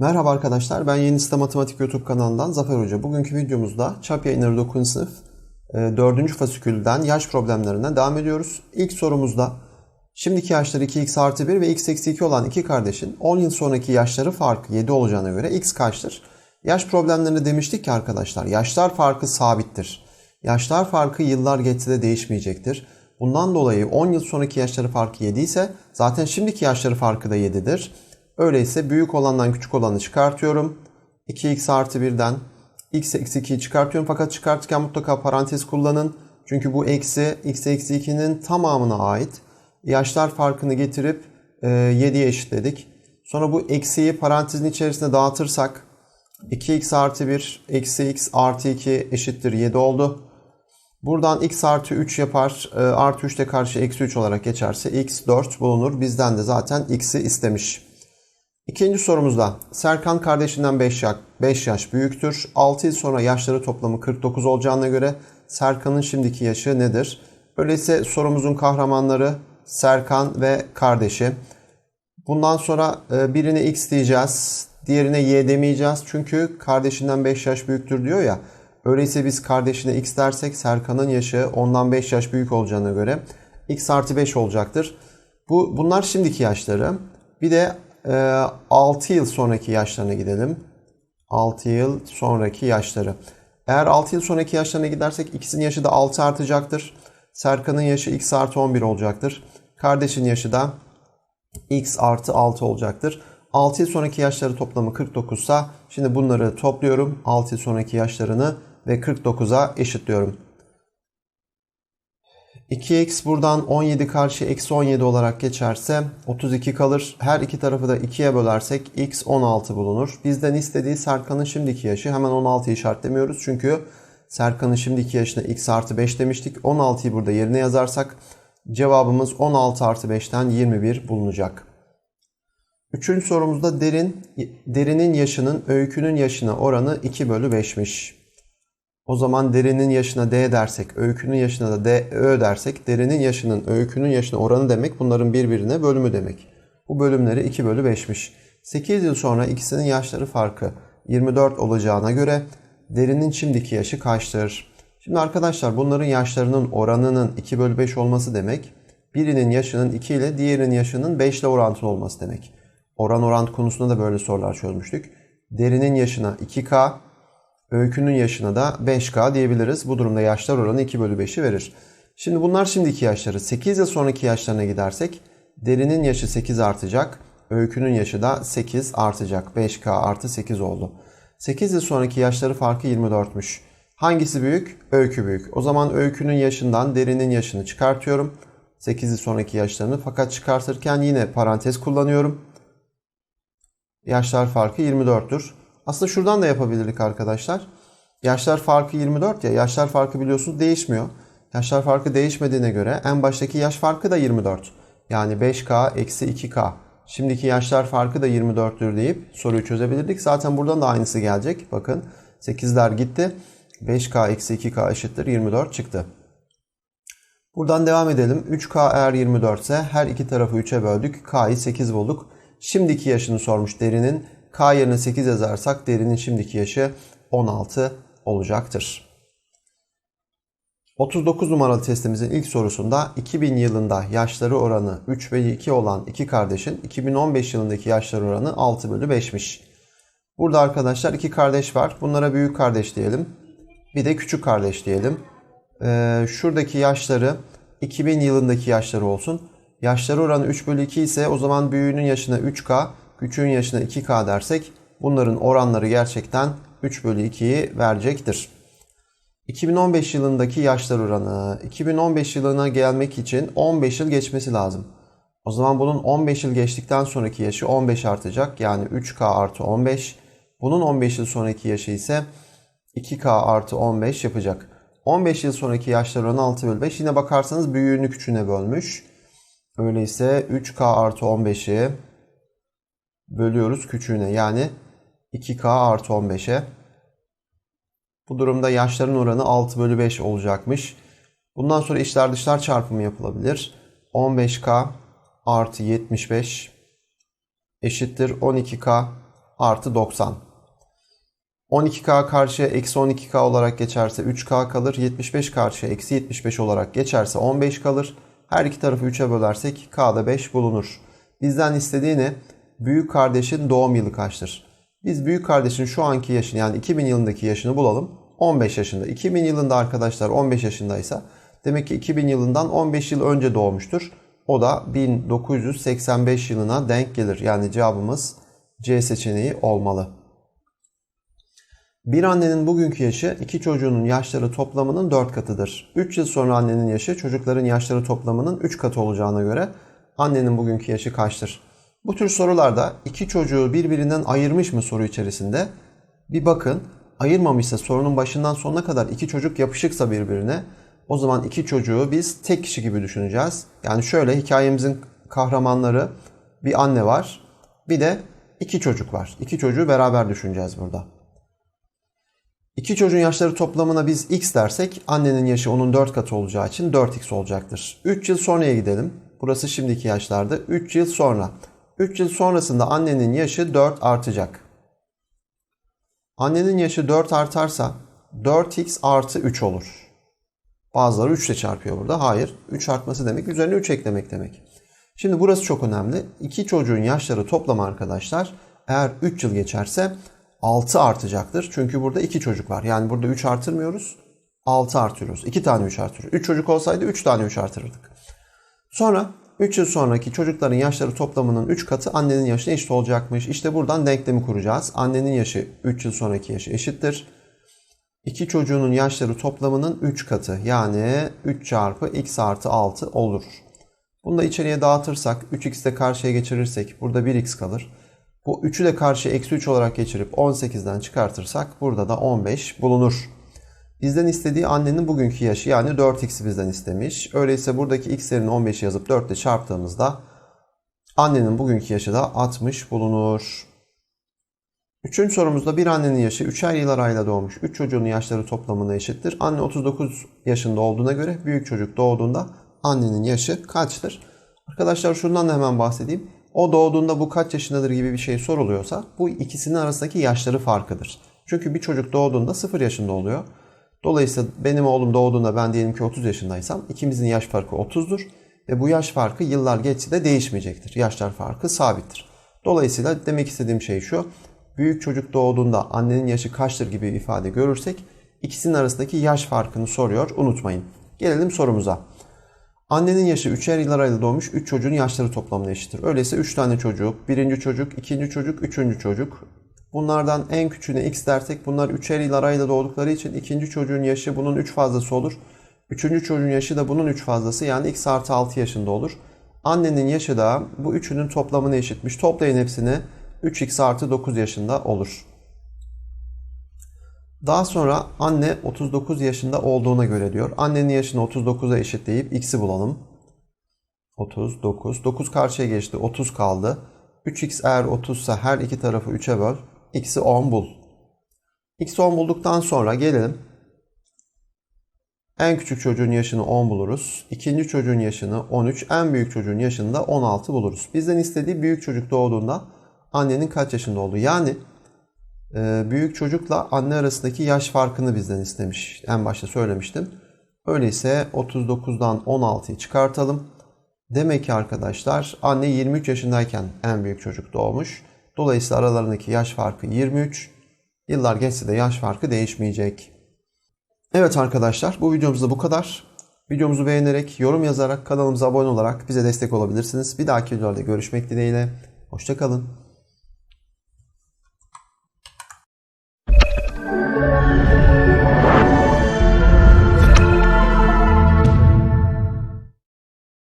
Merhaba arkadaşlar, ben Yeni Site Matematik YouTube kanalından Zafer Hoca. Bugünkü videomuzda Çap Yayınları 9. sınıf 4. fasikülden yaş problemlerinden devam ediyoruz. İlk sorumuzda şimdiki yaşları 2x artı 1 ve x eksi 2 olan iki kardeşin 10 yıl sonraki yaşları farkı 7 olacağına göre x kaçtır? Yaş problemlerinde demiştik ki arkadaşlar yaşlar farkı sabittir. Yaşlar farkı yıllar geçse de değişmeyecektir. Bundan dolayı 10 yıl sonraki yaşları farkı 7 ise zaten şimdiki yaşları farkı da 7'dir. Öyleyse büyük olandan küçük olanı çıkartıyorum. 2x artı 1'den x eksi 2'yi çıkartıyorum. Fakat çıkartırken mutlaka parantez kullanın. Çünkü bu eksi x eksi 2'nin tamamına ait. Yaşlar farkını getirip e, 7'ye eşitledik. Sonra bu eksiyi parantezin içerisine dağıtırsak 2x artı 1 eksi x artı 2 eşittir 7 oldu. Buradan x artı 3 yapar. E, artı 3 de karşı eksi 3 olarak geçerse x 4 bulunur. Bizden de zaten x'i istemiş. İkinci sorumuzda Serkan kardeşinden 5 yaş, 5 yaş büyüktür. 6 yıl sonra yaşları toplamı 49 olacağına göre Serkan'ın şimdiki yaşı nedir? Öyleyse sorumuzun kahramanları Serkan ve kardeşi. Bundan sonra e, birine x diyeceğiz, diğerine y demeyeceğiz. Çünkü kardeşinden 5 yaş büyüktür diyor ya. Öyleyse biz kardeşine x dersek Serkan'ın yaşı ondan 5 yaş büyük olacağına göre x artı 5 olacaktır. Bu, bunlar şimdiki yaşları. Bir de 6 ee, yıl sonraki yaşlarına gidelim. 6 yıl sonraki yaşları. Eğer 6 yıl sonraki yaşlarına gidersek ikisinin yaşı da 6 artacaktır. Serkan'ın yaşı x artı 11 olacaktır. Kardeşin yaşı da x artı 6 olacaktır. 6 yıl sonraki yaşları toplamı 49 ise şimdi bunları topluyorum. 6 yıl sonraki yaşlarını ve 49'a eşitliyorum. 2x buradan 17 karşı eksi 17 olarak geçerse 32 kalır. Her iki tarafı da 2'ye bölersek x 16 bulunur. Bizden istediği Serkan'ın şimdiki yaşı. Hemen 16'yı işaretlemiyoruz. Çünkü Serkan'ın şimdiki yaşına x artı 5 demiştik. 16'yı burada yerine yazarsak cevabımız 16 artı 5'ten 21 bulunacak. Üçüncü sorumuzda derin, derinin yaşının öykünün yaşına oranı 2 bölü 5'miş. O zaman derinin yaşına D dersek, öykünün yaşına da D, Ö dersek, derinin yaşının öykünün yaşına oranı demek bunların birbirine bölümü demek. Bu bölümleri 2 bölü 5'miş. 8 yıl sonra ikisinin yaşları farkı 24 olacağına göre derinin şimdiki yaşı kaçtır? Şimdi arkadaşlar bunların yaşlarının oranının 2 bölü 5 olması demek, birinin yaşının 2 ile diğerinin yaşının 5 ile orantılı olması demek. Oran orantı konusunda da böyle sorular çözmüştük. Derinin yaşına 2K, Öykünün yaşına da 5K diyebiliriz. Bu durumda yaşlar oranı 2 bölü 5'i verir. Şimdi bunlar şimdiki yaşları. 8 yıl sonraki yaşlarına gidersek derinin yaşı 8 artacak. Öykünün yaşı da 8 artacak. 5K artı 8 oldu. 8 yıl sonraki yaşları farkı 24'müş. Hangisi büyük? Öykü büyük. O zaman öykünün yaşından derinin yaşını çıkartıyorum. 8 yıl sonraki yaşlarını fakat çıkartırken yine parantez kullanıyorum. Yaşlar farkı 24'tür. Aslında şuradan da yapabilirdik arkadaşlar. Yaşlar farkı 24 ya. Yaşlar farkı biliyorsunuz değişmiyor. Yaşlar farkı değişmediğine göre en baştaki yaş farkı da 24. Yani 5K eksi 2K. Şimdiki yaşlar farkı da 24'tür deyip soruyu çözebilirdik. Zaten buradan da aynısı gelecek. Bakın 8'ler gitti. 5K eksi 2K eşittir 24 çıktı. Buradan devam edelim. 3K eğer 24 ise her iki tarafı 3'e böldük. K'yı 8 bulduk. Şimdiki yaşını sormuş derinin. K yerine 8 yazarsak derinin şimdiki yaşı 16 olacaktır. 39 numaralı testimizin ilk sorusunda 2000 yılında yaşları oranı 3 bölü 2 olan iki kardeşin 2015 yılındaki yaşları oranı 6 bölü 5'miş. Burada arkadaşlar iki kardeş var. Bunlara büyük kardeş diyelim. Bir de küçük kardeş diyelim. Ee, şuradaki yaşları 2000 yılındaki yaşları olsun. Yaşları oranı 3 bölü 2 ise o zaman büyüğünün yaşına 3K, küçüğün yaşına 2K dersek bunların oranları gerçekten 3 bölü 2'yi verecektir. 2015 yılındaki yaşlar oranı. 2015 yılına gelmek için 15 yıl geçmesi lazım. O zaman bunun 15 yıl geçtikten sonraki yaşı 15 artacak. Yani 3K artı 15. Bunun 15 yıl sonraki yaşı ise 2K artı 15 yapacak. 15 yıl sonraki yaşlar oranı 6 bölü 5. Yine bakarsanız büyüğünü küçüğüne bölmüş. Öyleyse 3K artı 15'i bölüyoruz küçüğüne. Yani 2K artı 15'e. Bu durumda yaşların oranı 6 bölü 5 olacakmış. Bundan sonra içler dışlar çarpımı yapılabilir. 15K artı 75 eşittir 12K artı 90. 12K karşıya eksi 12K olarak geçerse 3K kalır. 75 karşıya eksi 75 olarak geçerse 15 kalır. Her iki tarafı 3'e bölersek K'da 5 bulunur. Bizden istediği ne? Büyük kardeşin doğum yılı kaçtır? Biz büyük kardeşin şu anki yaşını yani 2000 yılındaki yaşını bulalım. 15 yaşında. 2000 yılında arkadaşlar 15 yaşındaysa demek ki 2000 yılından 15 yıl önce doğmuştur. O da 1985 yılına denk gelir. Yani cevabımız C seçeneği olmalı. Bir annenin bugünkü yaşı iki çocuğunun yaşları toplamının 4 katıdır. 3 yıl sonra annenin yaşı çocukların yaşları toplamının 3 katı olacağına göre annenin bugünkü yaşı kaçtır? Bu tür sorularda iki çocuğu birbirinden ayırmış mı soru içerisinde? Bir bakın ayırmamışsa sorunun başından sonuna kadar iki çocuk yapışıksa birbirine o zaman iki çocuğu biz tek kişi gibi düşüneceğiz. Yani şöyle hikayemizin kahramanları bir anne var bir de iki çocuk var. İki çocuğu beraber düşüneceğiz burada. İki çocuğun yaşları toplamına biz x dersek annenin yaşı onun 4 katı olacağı için 4x olacaktır. 3 yıl sonraya gidelim. Burası şimdiki yaşlarda. 3 yıl sonra. 3 yıl sonrasında annenin yaşı 4 artacak. Annenin yaşı 4 artarsa 4x artı 3 olur. Bazıları 3 ile çarpıyor burada. Hayır. 3 artması demek üzerine 3 eklemek demek. Şimdi burası çok önemli. İki çocuğun yaşları toplamı arkadaşlar eğer 3 yıl geçerse 6 artacaktır. Çünkü burada 2 çocuk var. Yani burada 3 artırmıyoruz. 6 artırıyoruz. 2 tane 3 artırıyoruz. 3 çocuk olsaydı 3 tane 3 artırırdık. Sonra 3 yıl sonraki çocukların yaşları toplamının 3 katı annenin yaşına eşit olacakmış. İşte buradan denklemi kuracağız. Annenin yaşı 3 yıl sonraki yaşı eşittir. İki çocuğunun yaşları toplamının 3 katı yani 3 çarpı x artı 6 olur. Bunu da içeriye dağıtırsak 3x'i de karşıya geçirirsek burada 1x kalır. Bu 3'ü de karşıya eksi 3 olarak geçirip 18'den çıkartırsak burada da 15 bulunur. Bizden istediği annenin bugünkü yaşı yani 4x'i bizden istemiş. Öyleyse buradaki x yerine 15'i yazıp 4 ile çarptığımızda annenin bugünkü yaşı da 60 bulunur. Üçüncü sorumuzda bir annenin yaşı 3'er yıl arayla doğmuş 3 çocuğun yaşları toplamına eşittir. Anne 39 yaşında olduğuna göre büyük çocuk doğduğunda annenin yaşı kaçtır? Arkadaşlar şundan da hemen bahsedeyim. O doğduğunda bu kaç yaşındadır gibi bir şey soruluyorsa bu ikisinin arasındaki yaşları farkıdır. Çünkü bir çocuk doğduğunda 0 yaşında oluyor. Dolayısıyla benim oğlum doğduğunda ben diyelim ki 30 yaşındaysam ikimizin yaş farkı 30'dur. Ve bu yaş farkı yıllar geçse de değişmeyecektir. Yaşlar farkı sabittir. Dolayısıyla demek istediğim şey şu. Büyük çocuk doğduğunda annenin yaşı kaçtır gibi ifade görürsek ikisinin arasındaki yaş farkını soruyor. Unutmayın. Gelelim sorumuza. Annenin yaşı 3'er yıl arayla doğmuş 3 çocuğun yaşları toplamına eşittir. Öyleyse 3 tane çocuk, birinci çocuk, ikinci çocuk, üçüncü çocuk. Bunlardan en küçüğüne x dersek bunlar 3'er yıl arayla doğdukları için ikinci çocuğun yaşı bunun 3 fazlası olur. Üçüncü çocuğun yaşı da bunun 3 fazlası yani x artı 6 yaşında olur. Annenin yaşı da bu üçünün toplamına eşitmiş. Toplayın hepsini 3x artı 9 yaşında olur. Daha sonra anne 39 yaşında olduğuna göre diyor. Annenin yaşını 39'a eşitleyip x'i bulalım. 39. 9 karşıya geçti. 30 kaldı. 3x eğer 30 ise her iki tarafı 3'e böl. X'i 10 bul. x'i 10 bulduktan sonra gelelim. En küçük çocuğun yaşını 10 buluruz. İkinci çocuğun yaşını 13. En büyük çocuğun yaşını da 16 buluruz. Bizden istediği büyük çocuk doğduğunda annenin kaç yaşında olduğu. Yani e, büyük çocukla anne arasındaki yaş farkını bizden istemiş. En başta söylemiştim. Öyleyse 39'dan 16'yı çıkartalım. Demek ki arkadaşlar anne 23 yaşındayken en büyük çocuk doğmuş. Dolayısıyla aralarındaki yaş farkı 23. Yıllar geçse de yaş farkı değişmeyecek. Evet arkadaşlar bu videomuzda bu kadar. Videomuzu beğenerek, yorum yazarak, kanalımıza abone olarak bize destek olabilirsiniz. Bir dahaki videoda görüşmek dileğiyle. Hoşçakalın.